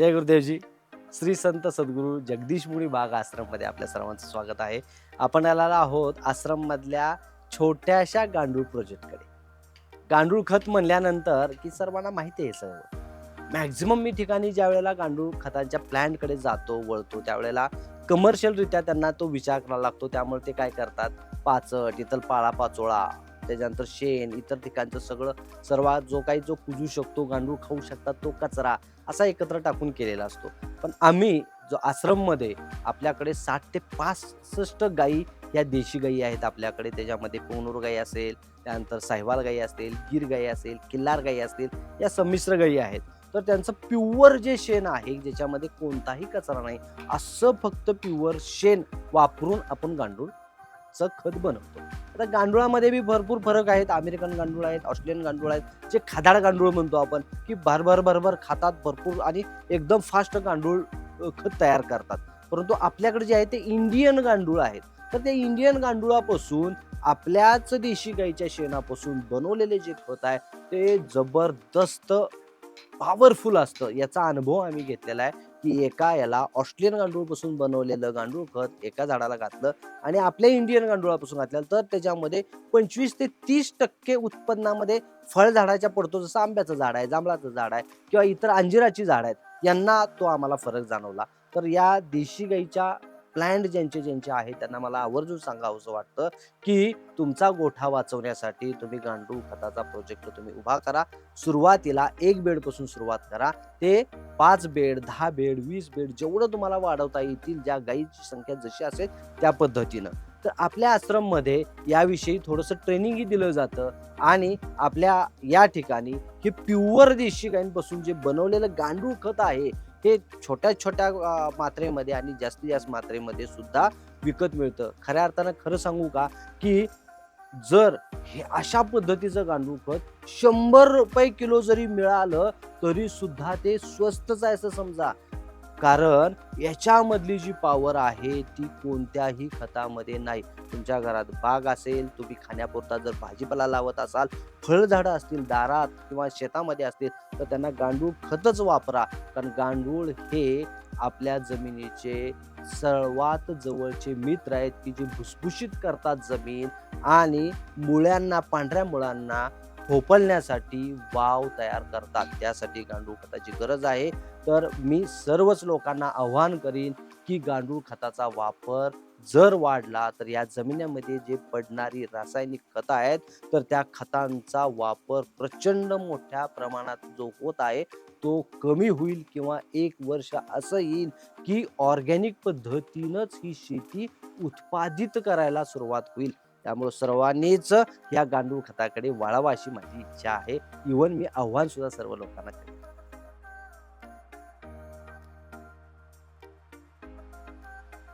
जय गुरुदेवजी. श्री संत सद्गुरू जगदीश मुनी बाग आश्रममध्ये आपल्या सर्वांचं स्वागत आहे. आपण आलेलो आहोत आश्रममधल्या छोट्याशा गांडूळ प्रोजेक्टकडे. गांडूळ खत म्हणल्यानंतर की सर्वांना माहिती आहे सर्व मॅक्झिमम मी ठिकाणी ज्या वेळेला गांडूळ खतांच्या प्लॅन्टकडे जातो वळतो त्यावेळेला कमर्शियलरित्या त्यांना तो विचार करावा लागतो. त्यामुळे ते काय करतात? पाचट इतर पाळा पाचोळा त्याच्यानंतर शेण इतर ठिकाणचं सगळं सर्वात जो काही जो कुजू शकतो गांडूळ खाऊ शकतात तो कचरा असा एकत्र टाकून केलेला असतो. पण आम्ही जो आश्रममध्ये आपल्याकडे साठ ते पासष्ट गायी या देशी गायी आहेत आपल्याकडे. त्याच्यामध्ये कोनूर गाई असेल त्यानंतर साहिवाल गाई असेल गिर गाई असेल किल्लार गाई असतील या संमिश्र गायी आहेत. तर त्यांचं प्युअर जे शेण आहे ज्याच्यामध्ये कोणताही कचरा नाही असं फक्त प्युअर शेण वापरून आपण गांडूळ चं खत बनवतो. आता गांडुळामध्ये बी भरपूर फरक आहेत. अमेरिकन गांडूळ आहेत ऑस्ट्रेलियन गांडूळ आहेत. जे खादाड गांडूळ म्हणतो आपण की भरभर भरभर खातात भरपूर आणि एकदम फास्ट गांडूळ खत तयार करतात. परंतु आपल्याकडे जे आहे ते इंडियन गांडूळ आहेत. तर त्या इंडियन गांडुळापासून आपल्याच देशी गाईच्या शेणापासून बनवलेले जे खत आहे ते जबरदस्त पॉवरफुल असतं. याचा अनुभव आम्ही घेतलेला आहे. की एका याला ऑस्ट्रेलियन गांडूळपासून बनवलेलं गांडूळ खत एका झाडाला घातलं आणि आपल्या इंडियन गांडुळापासून घातलं. तर त्याच्यामध्ये पंचवीस ते तीस टक्के उत्पन्नामध्ये फळझाडाच्या पडतो जसं आंब्याचं झाड आहे जांभळाचं झाड आहे किंवा इतर अंजिराची झाड आहेत यांना तो आम्हाला फरक जाणवला. तर या देशी गाईच्या प्लॅन्ड ज्यांचे ज्यांचे आहेत त्यांना मला आवर्जून सांगावं असं वाटतं की तुमचा गोठा वाचवण्यासाठी तुम्ही गांडूळ खताचा प्रोजेक्ट तुम्ही उभा करा. सुरुवातीला एक बेडपासून सुरुवात करा. ते पाच बेड दहा बेड वीस बेड जेवढं तुम्हाला वाढवता येतील ज्या गाईची संख्या जशी असेल त्या पद्धतीनं. तर आपल्या आश्रममध्ये याविषयी थोडंसं ट्रेनिंगही दिलं जातं आणि आपल्या या ठिकाणी हे प्युअर देशी गायींपासून जे बनवलेलं गांडूळ खत आहे हे छोट्या छोट्या मात्रेमध्ये आणि जास्तीत जास्त मात्रेमध्ये सुद्धा विकत मिळतं. खऱ्या अर्थानं खरं सांगू का की जर हे अशा पद्धतीचं गांडूळ खत शंभर रुपये किलो जरी मिळालं तरी सुद्धा ते स्वस्तच आहे असं समजा. कारण याच्यामधली जी पॉवर आहे ती कोणत्याही खतामध्ये नाही. तुमच्या घरात बाग असेल तुम्ही खाण्यापुरता जर भाजीपाला लावत असाल फळझाडं असतील दारात किंवा शेतामध्ये असतील तर त्यांना गांडूळ खतच वापरा. कारण गांडूळ हे आपल्या जमिनीचे सर्वात जवळचे मित्र आहेत. की जे भुसभुशीत करतात जमीन आणि मुळ्यांना पांढऱ्या मुळांना फोपलण्यासाठी वाव तयार करतात. त्यासाठी गांडूळ खताची गरज आहे. तर मी सर्वच लोकांना आव्हान करीन की गांडूळ खताचा वापर जर वाढला तर या जमिनीमध्ये जे पडणारी रासायनिक खतं आहेत तर त्या खतांचा वापर प्रचंड मोठ्या प्रमाणात जो होत आहे तो कमी होईल किंवा एक वर्ष असं येईल की ऑर्गॅनिक पद्धतीनंच ही शेती उत्पादित करायला सुरुवात होईल. त्यामुळे सर्वांनीच या गांडूळ खताकडे वळावं अशी माझी इच्छा आहे. इवन मी आव्हान सुद्धा सर्व लोकांना